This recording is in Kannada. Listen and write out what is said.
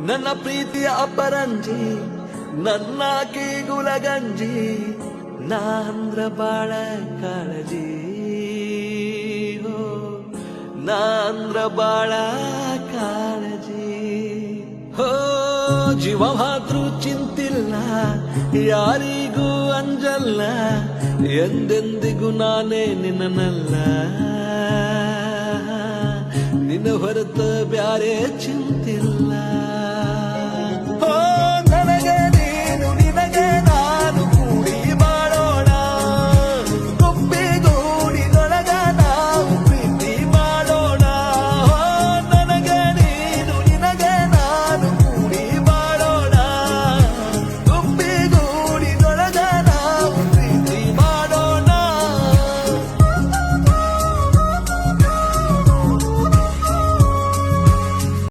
ನನ್ನ ಪ್ರೀತಿಯ ಅಪರಂಜಿ, ನನ್ನ ಗುಲಗಂಜಿ ನಾ ಅಂದ್ರ ಬಾಳ ಕಾಳಜಿ. ಹೋ ನಾಂದ್ರ ಬಾಳ ಕಾಳಜಿ. ಹೋ ಜೀವ ಮಾತೃ ಚಿಂತಿಲ್ಲ, ಯಾರಿಗೂ ಅಂಜಲ್ಲ, ಎಂದೆಂದಿಗೂ ನಾನೇ ನಿನ್ನನಲ್ಲ. ನಿನ್ನ ಹೊರತ ಬ್ಯಾರೆ ಚಿಂತಿ